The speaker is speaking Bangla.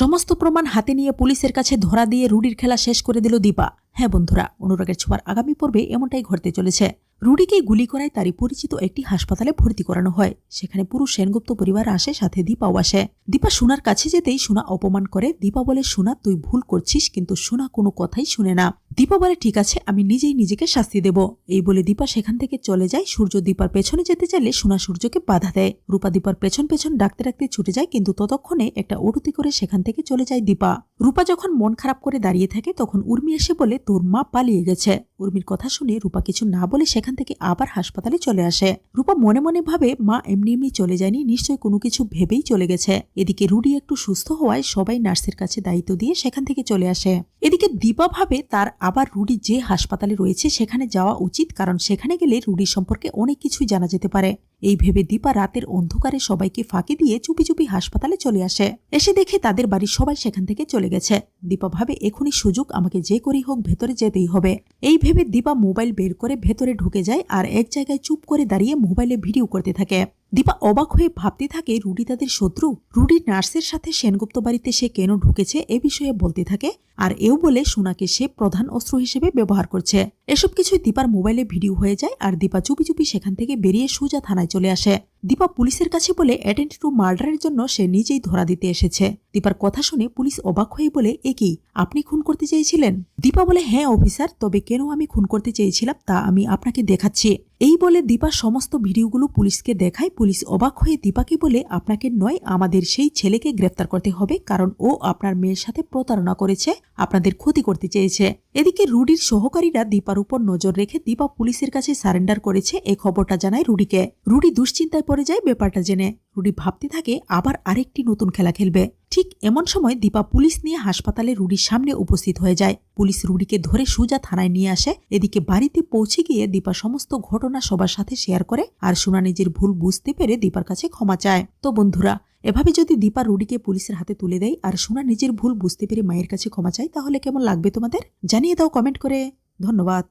সমস্ত প্রমাণ হাতে নিয়ে পুলিশের কাছে ধরা দিয়ে রুডির খেলা শেষ করে দিল দীপা। হ্যাঁ বন্ধুরা, অনুরাগের ছোঁয়ার আগামী পর্বে এমনটাই ঘটতে চলেছে। রুডিকে গুলি করায় তারই পরিচিত একটি হাসপাতালে ভর্তি করানো হয়। সেখানে পুরুষ সেনগুপ্ত পরিবার আসে, সাথে দীপাও আসে। দীপা সোনার কাছে যেতেই সোনা অপমান করে, দীপা বলে, সোনা, তুই ভুল করছিস, কিন্তু সোনা কোনো কথাই শুনে না। দীপা বলে, ঠিক আছে, আমি নিজেই নিজেকে শাস্তি দেব। এই বলে দীপা সেখান থেকে চলে যায়। সূর্য দীপার পেছনে যেতে চাইলে সোনা সূর্যকে বাধা দেয়। রূপা দীপার পেছন পেছন ডাকতে ডাকতে ছুটে যায়, কিন্তু ততক্ষণে একটা উড়ুতি করে সেখান থেকে চলে যায় দীপা। রূপা যখন মন খারাপ করে দাঁড়িয়ে থাকে, তখন উর্মি এসে বলে, তোর মা পালিয়ে গেছে। উর্মির কথা শুনে রূপা কিছু না বলে সেখান থেকে আবার হাসপাতালে চলে আসে। রূপা মনে মনে ভাবে, মা এমনি এমনি চলে যায়নি নিশ্চয় কোনো কিছু ভেবেই চলে গেছে। এদিকে রুডি একটু সুস্থ হওয়ায় সবাই নার্সের কাছে দায়িত্ব দিয়ে সেখান থেকে চলে আসে। এদিকে দীপা ভাবে, তার আবার রুডি যে হাসপাতালে রয়েছে সেখানে যাওয়া উচিত, কারণ সেখানে গেলে রুডি সম্পর্কে অনেক কিছুই জানা যেতে পারে। এই ভেবে দীপা রাতের অন্ধকারে সবাইকে ফাঁকি দিয়ে চুপি চুপি হাসপাতালে চলে আসে। এসে দেখে তাদের বাড়ির সবাই সেখান থেকে চলে গেছে। দীপা ভাবে, এখনই সুযোগ, আমাকে যে করেই হোক ভেতরে যেতেই হবে। এই ভেবে দীপা মোবাইল বের করে ভেতরে ঢুকে যায় আর এক জায়গায় চুপ করে দাঁড়িয়ে মোবাইলে ভিডিও করতে থাকে। দীপা অবাক হয়ে ভাবতে থাকে, রুডি তাদের শত্রু? রুডি নার্সের সাথে সেনগুপ্ত বাড়িতে সে কেন ঢুকেছে এ বিষয়ে বলতে থাকে, আর এও বলে সোনাকে সে প্রধান অস্ত্র হিসেবে ব্যবহার করছে। এসব কিছুই দীপার মোবাইলে ভিডিও হয়ে যায়, আর দীপা চুপি চুপি সেখান থেকে বেরিয়ে সুজা থানায় চলে আসে। দীপা পুলিশের কাছে বলে অ্যাটেন্ড টু মার্ডারের জন্য সে নিজেই ধরা দিতে এসেছে। দীপার কথা শুনে পুলিশ অবাক হয়ে বলে, এ কি, আপনি খুন করতে চেয়েছিলেন? দীপা বলে হ্যাঁ অফিসার, তবে কেন আমি খুন করতে চেয়েছিলাম তা আমি আপনাকে দেখাচ্ছি। এই বলে দীপা সমস্ত ভিডিওগুলো পুলিশকে দেখায়। পুলিশ অবাক হয়ে দীপাকে বলে, আপনাকে নয়, আমাদের সেই ছেলেকে গ্রেফতার করতে হবে, কারণ ও আপনার মেয়ের সাথে প্রতারণা করেছে, আপনাদের ক্ষতি করতে চেয়েছে। এদিকে রুডির সহকারীরা দীপার উপর নজর রেখে দীপা পুলিশের কাছে সারেন্ডার করেছে, এ খবরটা জানায় রুডিকে। রুডি দুশ্চিন্তায় পড়ে যায়, ব্যাপারটা জেনে। রুডি ভাবতে থাকে আবার আরেকটি নতুন খেলা খেলবে। ঠিক এমন সময় দীপা পুলিশ নিয়ে হাসপাতালে রুডির সামনে উপস্থিত হয়ে যায়। পুলিশ রুডিকে ধরে সুজা থানায় নিয়ে আসে। এদিকে বাড়িতে পৌঁছে গিয়ে দীপা সমস্ত ঘটনা সবার সাথে শেয়ার করে আর সোনা নিজের ভুল বুঝতে পেরে দীপার কাছে ক্ষমা চায়। তো বন্ধুরা, এভাবে যদি দীপা রুডিকে পুলিশের হাতে তুলে দেয় আর সোনা নিজের ভুল বুঝতে পেরে মায়ের কাছে ক্ষমা চায়, তাহলে কেমন লাগবে তোমাদের? জানিয়ে দাও কমেন্ট করে। ধন্যবাদ।